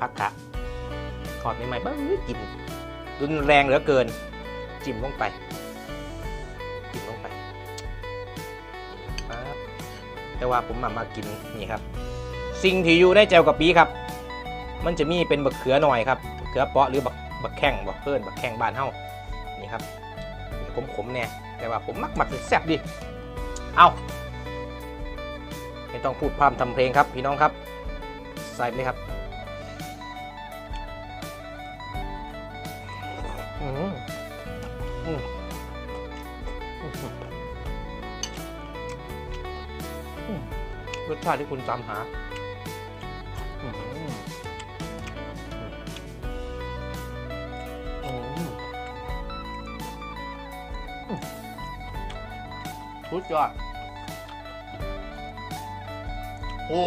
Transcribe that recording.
ผักกะทอดใหม่ๆบ้างกลินรุนแรงเหลือเกิน จิ้มลงไป จิ้มลงไปแต่ว่าผมมามากินนี่ครับ สิ่งที่อยู่ในแจวกะปิครับ มันจะมีเป็นบักเขือหน่อยครับเขือเปาะหรือบักบักแข้งบักเพิ่นบักแข้งบานเฮานี่ครับผมขมๆเนี่ยแต่ว่าผมมักมักแซ่บดิเอาไม่ต้องพูดพร่ำทำเพลงครับ พี่น้องครับ ใส่เลยครับ รสชาติที่คุณตามหาสุดยอดโอ้